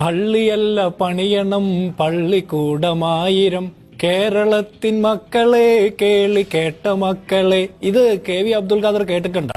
പള്ളിയല്ല പണിയണം പള്ളിക്കൂടമായിരം. കേരളത്തിൻ മക്കളെ കേളി കേട്ട മക്കളെ. ഇത് കെ വി അബ്ദുൽ ഖാദർ കേട്ടിട്ടുണ്ട?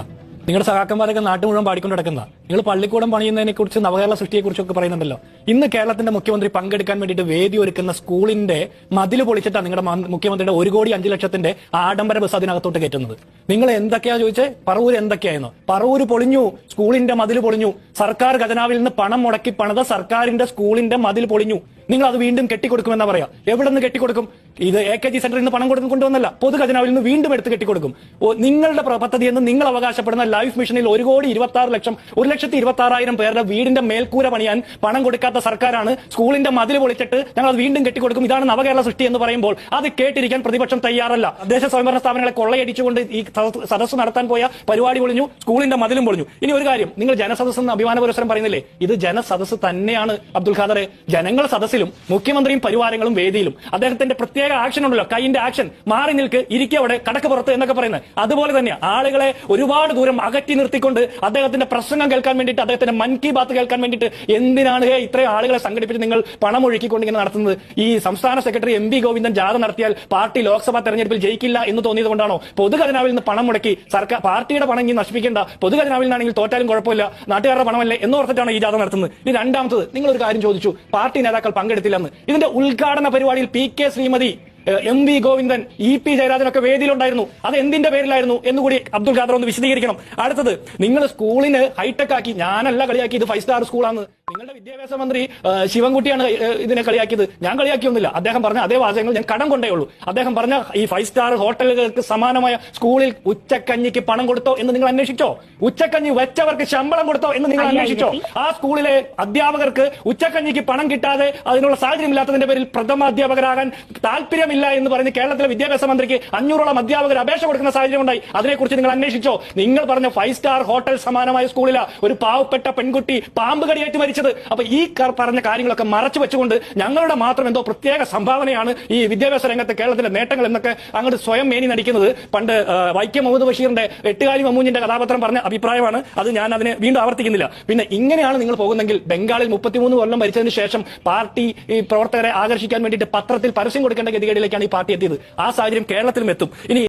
നിങ്ങളുടെ സഹാക്കന്മാരൊക്കെ നാട്ടു മുഴുവൻ പാടിക്കൊണ്ട് നടക്കുന്ന നിങ്ങൾ പള്ളിക്കൂടം പണിയുന്നതിനെ കുറിച്ച് നവകേരള സൃഷ്ടിയെ കുറിച്ചൊക്കെ പറയുന്നുണ്ടല്ലോ. ഇന്ന് കേരളത്തിന്റെ മുഖ്യമന്ത്രി പങ്കെടുക്കാൻ വേണ്ടിയിട്ട് വേദി ഒരുക്കുന്ന സ്കൂളിന്റെ മതിൽ പൊളിച്ചിട്ടാണ് നിങ്ങളുടെ മുഖ്യമന്ത്രിയുടെ ഒരു കോടി അഞ്ചു ലക്ഷത്തിന്റെ ആഡംബര ബസ് അതിനകത്തോട്ട് കയറ്റുന്നത്. നിങ്ങൾ എന്തൊക്കെയാ ചോദിച്ചേ? പറവൂർ എന്തൊക്കെയായിരുന്നു? പറവൂർ പൊളിഞ്ഞു സ്കൂളിന്റെ മതിൽ പൊളിഞ്ഞു സർക്കാർ ഖജനാവിൽ നിന്ന് പണം മുടക്കി പണിത സർക്കാരിന്റെ സ്കൂളിന്റെ മതിൽ പൊളിഞ്ഞു. നിങ്ങൾ അത് വീണ്ടും കെട്ടിക്കൊടുക്കുമെന്നാ പറയാ. എവിടെ നിന്ന് കെട്ടിക്കൊടുക്കും? ഇത് എ കെ ജി സെന്ററിൽ നിന്ന് പണം കൊടുക്കും കൊണ്ടുവന്നല്ല. പൊതു ഖജനാവിൽ നിന്ന് വീണ്ടും എടുത്ത് കെട്ടിക്കൊടുക്കും. നിങ്ങളുടെ പദ്ധതി എന്ന് നിങ്ങൾ അവകാശപ്പെടുന്ന ലൈഫ് മിഷനിൽ ഒരു കോടി ഇരുപത്തി ലക്ഷം ഒരു ലക്ഷത്തി ഇരുപത്തി ആറായിരം പേരുടെ വീടിന്റെ മേൽക്കൂര പണിയാൻ പണം കൊടുക്കാത്ത സർക്കാരാണ് സ്കൂളിന്റെ മതിൽ പൊളിച്ചിട്ട് ഞങ്ങൾ അത് വീണ്ടും കെട്ടിക്കൊടുക്കും. ഇതാണ് നവകേരള സൃഷ്ടി എന്ന് പറയുമ്പോൾ അത് കേട്ടിരിക്കാൻ പ്രതിപക്ഷം തയ്യാറല്ല. തദ്ദേശ സ്വയംഭരണ സ്ഥാപനങ്ങളെ കൊള്ളയടിച്ചുകൊണ്ട് ഈ സദ- സദസ്സ് നടത്താൻ പോയ പരിപാടി പൊളിഞ്ഞു സ്കൂളിന്റെ മതിലും പൊളിഞ്ഞു. ഇനി ഒരു കാര്യം നിങ്ങൾ ജനസദസ് എന്ന് അഭിമാന പുരസ്സരം പറയുന്നില്ലേ? ഇത് ജനസദസ് തന്നെയാണ് അബ്ദുൽ ഖാദറെ. ജനങ്ങൾ സദസ്സിലും മുഖ്യമന്ത്രിയും പരിവാരങ്ങളും വേദിയിലും. അദ്ദേഹത്തിന്റെ പ്രത്യേക ആക്ഷൻ ഉണ്ടല്ലോ കൈയിന്റെ ആക്ഷൻ മാറി നിൽക്ക് ഇരിക്കവിടെ കടക്ക് പുറത്ത് എന്നൊക്കെ പറയുന്നത്. അതുപോലെ തന്നെ ആളുകളെ ഒരുപാട് ദൂരം അകറ്റി നിർത്തിക്കൊണ്ട് അദ്ദേഹത്തിന്റെ പ്രസംഗം കേൾക്കാൻ വേണ്ടിയിട്ട് അദ്ദേഹത്തിന്റെ മൻ കി ബാത്ത് കേൾക്കാൻ വേണ്ടിയിട്ട് എന്തിനാണ് ഹേ ഇത്രയും ആളുകളെ സംഘടിപ്പിച്ച് നിങ്ങൾ പണം ഒഴുക്കിക്കൊണ്ട് ഇങ്ങനെ നടത്തുന്നത്? ഈ സംസ്ഥാന സെക്രട്ടറി എം വി ഗോവിന്ദൻ ജാഥ നടത്തിയാൽ പാർട്ടി ലോക്സഭാ തെരഞ്ഞെടുപ്പിൽ ജയിക്കില്ല എന്ന് തോന്നിയത് കൊണ്ടാണോ? പൊതുഖജനാവിൽ നിന്ന് പണം മുടക്കി സർക്കാർ പാർട്ടിയുടെ പണം ഇനി നശിപ്പിക്കേണ്ട. പൊതുഖജനാവിൽ നിന്നാണെങ്കിൽ തോറ്റാലും കുഴപ്പമില്ല. നാട്ടുകാരുടെ പണമല്ലേ എന്ന് ഓർത്തിട്ടാണ് ഈ ജാഥ നടത്തുന്നത്. ഇനി രണ്ടാമത്തത് നിങ്ങൾ ഒരു കാര്യം ചോദിച്ചു. പാർട്ടി നേതാക്കൾ പങ്കെടുത്തില്ലെന്ന്. ഇതിന്റെ ഉദ്ഘാടന പരിപാടിയിൽ P K Sreemathi M V Govindan E P ജയരാജനൊക്കെ വേദിയിലുണ്ടായിരുന്നു. അത് എന്തിന്റെ പേരിലായിരുന്നു എന്ന് കൂടി അബ്ദുൾ ഖാദർ ഒന്ന് വിശദീകരിക്കണം. അടുത്തത് നിങ്ങൾ സ്കൂളിന് ഹൈടെക് ആക്കി ഞാനല്ല കളിയാക്കി ഇത് ഫൈവ് സ്റ്റാർ സ്കൂളാണ് നിങ്ങളുടെ വിദ്യാഭ്യാസ മന്ത്രി ശിവൻകുട്ടിയാണ് ഇതിനെ കളിയാക്കിയത്. ഞാൻ കളിയാക്കിയൊന്നുമില്ല. അദ്ദേഹം പറഞ്ഞ അതേ വാചകങ്ങൾ ഞാൻ കടം കൊണ്ടേ ഉള്ളൂ. അദ്ദേഹം പറഞ്ഞ ഈ ഫൈവ് സ്റ്റാർ ഹോട്ടലുകൾക്ക് സമാനമായ സ്കൂളിൽ ഉച്ചക്കഞ്ഞിക്ക് പണം കൊടുത്തോ എന്ന് നിങ്ങൾ അന്വേഷിച്ചോ? ഉച്ചക്കഞ്ഞി വെച്ചവർക്ക് ശമ്പളം കൊടുത്തോ എന്ന് നിങ്ങൾ അന്വേഷിച്ചോ? ആ സ്കൂളിലെ അധ്യാപകർക്ക് ഉച്ചക്കഞ്ഞിക്ക് പണം കിട്ടാതെ അതിനുള്ള സാഹചര്യമില്ലാത്തതിന്റെ പേരിൽ പ്രഥമ അധ്യാപകരാകാൻ താല്പര്യമില്ല എന്ന് പറഞ്ഞ് കേരളത്തിലെ വിദ്യാഭ്യാസ മന്ത്രിക്ക് അഞ്ഞൂറോളം അധ്യാപകർ അപേക്ഷ കൊടുക്കുന്ന സാഹചര്യം ഉണ്ടായി അതിനെക്കുറിച്ച് നിങ്ങൾ അന്വേഷിച്ചോ? നിങ്ങൾ പറഞ്ഞ ഫൈവ് സ്റ്റാർ ഹോട്ടൽ സമാനമായ സ്കൂളിലാണ് ഒരു പാവപ്പെട്ട പെൺകുട്ടി പാമ്പ് കടിയേറ്റ് മരിച്ചത്. അപ്പൊ ഈ പറഞ്ഞ കാര്യങ്ങളൊക്കെ മറച്ചു വെച്ചുകൊണ്ട് ഞങ്ങളുടെ മാത്രം എന്തോ പ്രത്യേക സംഭാവനയാണ് ഈ വിദ്യാഭ്യാസ രംഗത്ത് കേരളത്തിലെ നേട്ടങ്ങൾ എന്നൊക്കെ അങ്ങോട്ട് സ്വയം മേനി നടിക്കുന്നത്. പണ്ട് വൈക്കം മുഹമ്മദ് ബഷീറിന്റെ എട്ടുകാലി മമ്മൂഞ്ഞിന്റെ കഥാപാത്രം പറഞ്ഞ അഭിപ്രായമാണ്. അത് ഞാൻ അതിനെ വീണ്ടും ആവർത്തിക്കുന്നില്ല. പിന്നെ ഇങ്ങനെയാണ് നിങ്ങൾ പോകുന്നെങ്കിൽ ബംഗാളിൽ മുപ്പത്തിമൂന്ന് കൊല്ലം ഭരിച്ചതിന് ശേഷം പാർട്ടി ഈ പ്രവർത്തകരെ ആകർഷിക്കാൻ വേണ്ടിയിട്ട് പത്രത്തിൽ പരസ്യം കൊടുക്കേണ്ട ഗതികേടിലേക്കാണ് ഈ പാർട്ടി എത്തിയത്. ആ സാഹചര്യം കേരളത്തിലും എത്തും. ഇനി